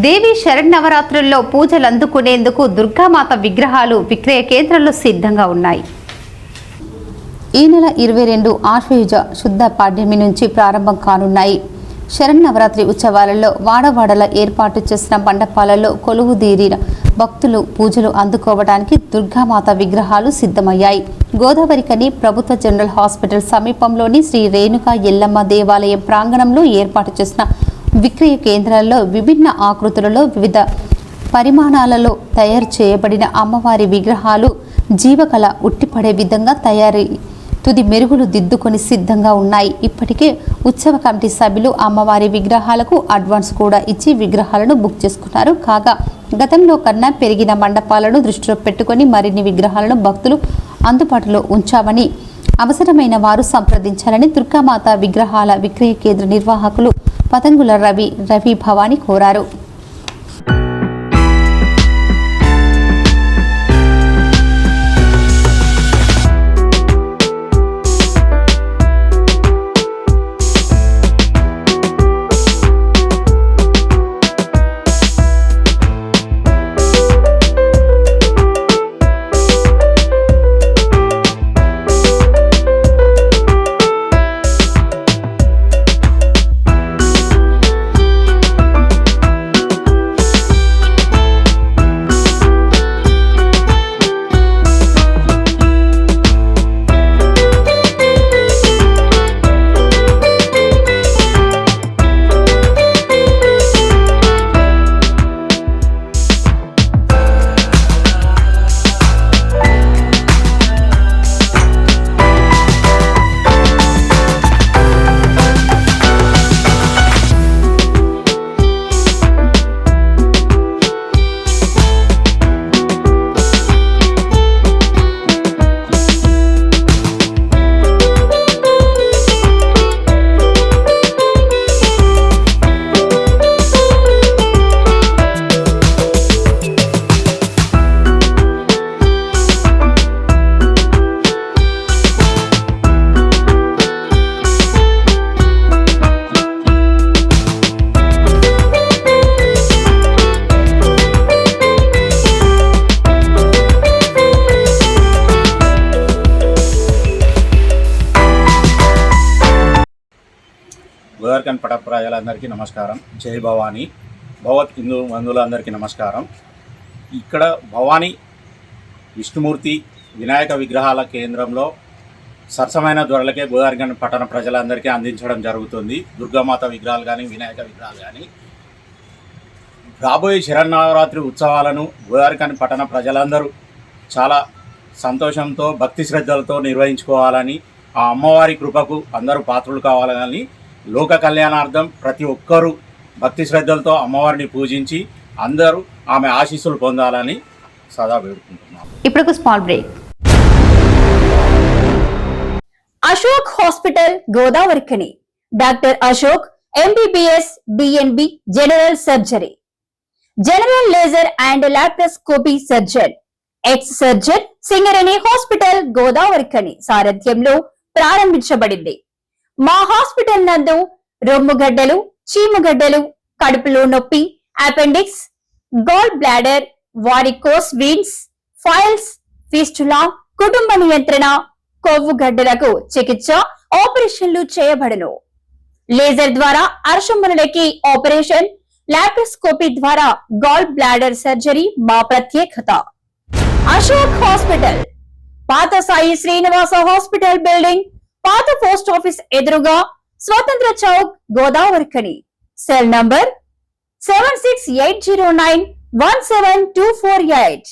దేవి శరణవరాత్రుల్లో పూజలు అందుకునేందుకు దుర్గామాత విగ్రహాలు విక్రయ కేంద్రంలో సిద్ధంగా ఉన్నాయి. ఈ నెల ఇరవై రెండు ఆశ్వయుజ శుద్ధ పాడ్యమి నుంచి ప్రారంభం కానున్నాయి. శరన్నవరాత్రి ఉత్సవాలలో వాడవాడల ఏర్పాటు చేసిన మండపాలలో కొలువుదీరిన భక్తులు పూజలు అందుకోవడానికి దుర్గామాత విగ్రహాలు సిద్ధమయ్యాయి. గోదావరికని ప్రభుత్వ జనరల్ హాస్పిటల్ సమీపంలోని శ్రీ రేణుక ఎల్లమ్మ దేవాలయం ప్రాంగణంలో ఏర్పాటు చేసిన విక్రయ కేంద్రాల్లో విభిన్న ఆకృతులలో వివిధ పరిమాణాలలో తయారు చేయబడిన అమ్మవారి విగ్రహాలు జీవకళ ఉట్టిపడే విధంగా తయారీ తుది మెరుగులు దిద్దుకొని సిద్ధంగా ఉన్నాయి. ఇప్పటికే ఉత్సవ కమిటీ సభ్యులు అమ్మవారి విగ్రహాలకు అడ్వాన్స్ కూడా ఇచ్చి విగ్రహాలను బుక్ చేసుకున్నారు. కాగా గతంలో కన్నా పెరిగిన మండపాలను దృష్టిలో పెట్టుకొని మరిన్ని విగ్రహాలను భక్తులు అందుబాటులో ఉంచామని అవసరమైన వారు సంప్రదించాలని దుర్గామాత విగ్రహాల విక్రయ కేంద్ర నిర్వాహకులు పతంగుల రవి రవి భవాని కోరారు. గోదావరికన్ పట ప్రజలందరికీ నమస్కారం. జై భవానీ. భగవత్ హిందూ బంధువులందరికీ నమస్కారం. ఇక్కడ భవానీ విష్ణుమూర్తి వినాయక విగ్రహాల కేంద్రంలో సరసమైన ధరలకే గోదావరికన్ పట్టణ ప్రజలందరికీ అందించడం జరుగుతుంది. దుర్గామాత విగ్రహాలు కానీ వినాయక విగ్రహాలు కానీ రాబోయే శరన్నవరాత్రి ఉత్సవాలను గోదావరికన్ పట్టణ ప్రజలందరూ చాలా సంతోషంతో భక్తి శ్రద్ధలతో నిర్వహించుకోవాలని ఆ అమ్మవారి కృపకు అందరూ పాత్రులు కావాలని లోక కళ్యాణార్థం ప్రతి ఒక్కరూ భక్తి శ్రద్ధలతో అమ్మవారిని పూజించి అందరూ ఆమె ఆశీస్సులు పొందాలని సదా వేడుకుంటున్నాం. ఇప్పుడు small break. Ashok hospital Godavarikhani doctor Ashok MBBS DNB general surgery. General laser and laparoscopy surgeon. Ex surgeon Singareni hospital Godavarikhani సారథ్యంలో ప్రారంభించబడింది. మా హాస్పిటల్ నందు రొమ్ముగడ్డలు చీముగడ్డలు కడుపులో నొప్పి appendix gall bladder varicose veins piles fistula కుటుంబ నియంత్రణ కొవ్వు గడ్డలకు చికిత్స ఆపరేషన్లు చేయబడను. లేజర్ ద్వారా అర్షములకి ఆపరేషన్ లాప్రోస్కోపీ ద్వారా గాల్ బ్లాడర్ సర్జరీ మా ప్రత్యేకత. అశోక్ హాస్పిటల్ పాత సాయి శ్రీనివాస హాస్పిటల్ బిల్డింగ్ పాత పోస్ట్ ఆఫీస్ ఎదురుగా Swatantra Chowk Godavarikhani cell number seven six eight zero nine one seven two four eight.